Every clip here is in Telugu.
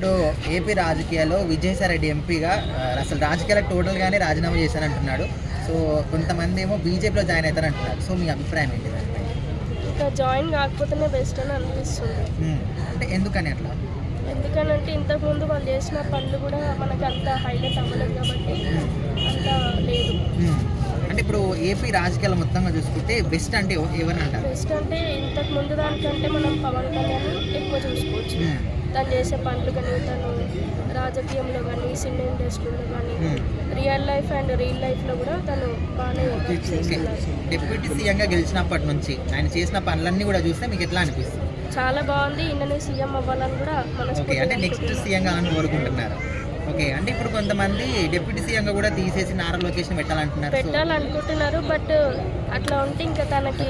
ఇప్పుడు ఏపీ రాజకీయాల్లో విజయసాయి రెడ్డి ఎంపీగా అసలు రాజకీయాలకు టోటల్గానే రాజీనామా చేశానంటున్నాడు. సో కొంతమంది ఏమో బీజేపీలో జాయిన్ అవుతారంటున్నారు. సో మీ అభిప్రాయం ఏంటి? ఇంకా జాయిన్ కాకపోతేనే బెస్ట్ అని అనిపిస్తుంది. అంటే ఎందుకని అట్లా? ఎందుకనంటే ఇంతకుముందు వాళ్ళు చేసిన పనులు కూడా మనకు అంత హైలైట్ అవ్వలేదు కాబట్టి అంత లేదు. అంటే ఇప్పుడు ఏపీ రాజకీయాలు మొత్తంగా చూసుకుంటే బెస్ట్ అంటే ఎవ- ఎవరిని అంటారు? బెస్ట్ అంటే ఇంతకు ముందు దానికంటే మనం పవన్ కళ్యాణ్ ఎక్కువ తను చేసే పనులు కానీ తను రాజకీయంలో కానీ సినిమా ఇండస్ట్రీలో కానీ um. Real life and real లైఫ్లో కూడా తను బాగానే డిప్యూటీ సీఎంగా గెలిచినప్పటి నుంచి ఆయన చేసిన పనులన్నీ కూడా చూస్తే మీకు ఎట్లా అనిపిస్తుంది? చాలా బాగుంది. ఈయననే సీఎం అవ్వాలని కూడా ఓకే అంటే నెక్స్ట్ మనస్ఫూర్తిగా సీఎం కావాలని కోరుకుంటున్నారు ఓకే అంటే ఇప్పుడు కొంతమంది డిప్యూటీ సీఎంగా కూడా తీసేసి నారా లొకేషన్ పెట్టాలంటున్నారు పెట్టాలనుకుంటున్నారు బట్ అట్లా ఉంటే ఇంకా తనకి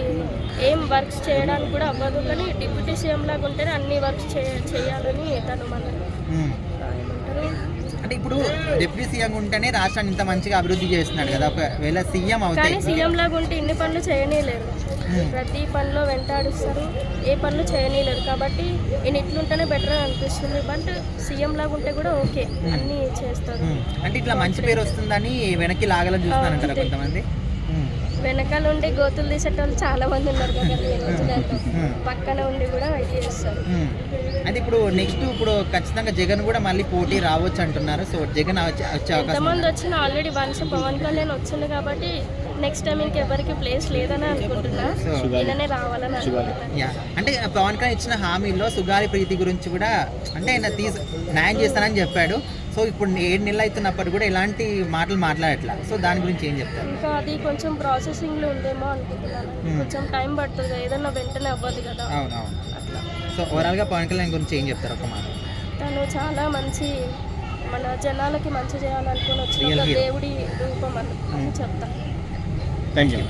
ఏం వర్క్స్ చేయడానికి కూడా అవ్వదు కానీ డిప్యూటీ సీఎం లాగా ఉంటేనే అన్ని వర్క్స్ చేయాలని తను మన. ఏమంటారు అంటే ఇప్పుడు డిప్యూటీ సీఎం ఉంటేనే రాష్ట్రాన్ని ఇంత మంచిగా అభివృద్ధి చేస్తున్నాడు కదా. ఒకవేళ సీఎం అవుతే కానీ సీఎం లాగా ఉంటే ఇన్ని పనులు చేయనీయలేరు. ప్రతి పనిలో వెంటాడిస్తారు. ఏ పనులు చేయనీయలేరు. కాబట్టి ఈయన ఇట్లుంటేనే బెటర్ అనిపిస్తుంది. బట్ సీఎం లాగా ఉంటే కూడా ఓకే అన్నీ చేస్తారు. అంటే ఇట్లా మంచి పేరు వస్తుందని వెనక్కి లాగాలని చూస్తున్నారంటారా. కొంతమంది. వెనకాల ఉండి గోతులు తీసేటోళ్ళు చాలా మంది ఉన్నారు కదా. పక్కన ఉండి కూడా ఇది చేస్తారు ఇప్పుడు నెక్స్ట్ ఇప్పుడు ఖచ్చితంగా జగన్ కూడా మళ్ళీ పోటీ రావచ్చు అంటున్నారు. సో జగన్ వచ్చే అవకాశం ఎంతమంది వచ్చినా ఆల్రెడీ వన్స్ పవన్ కళ్యాణ్ వచ్చింది కాబట్టి నెక్స్ట్ టైం ఇంకెవరికి ప్లేస్ లేదని అనుకుంటున్నా. ఈయననే రావాలని అనుకుంటున్నా. అంటే పవన్ కళ్యాణ్ ఇచ్చిన హామీలో సుగాలి ప్రీతి గురించి కూడా అంటే ఆయన తీసు న్యాయం చేస్తానని చెప్పాడు. సో ఇప్పుడు ఏడు నెలలు అవుతున్నప్పుడు కూడా ఇలాంటి మాటలు మాట్లాడట్లా. సో దాని గురించి ఏం చెప్తారు? ఇంకా అది కొంచెం ప్రాసెసింగ్లో ఉందేమో అనుకుంటున్నాను. కొంచెం టైం పడుతుంది ఏదన్నా వెంటనే అవ్వదు కదా. అవునవును. సో ఓవరాల్గా పవన్ కళ్యాణ్ గురించి ఏం చెప్తారు ఒక మాట? తను చాలా మంచి మన జనాలకి మంచి చేయాలనుకుని వచ్చిన ఒక. దేవుడి రూపం అని అని చెప్తా థ్యాంక్ యూ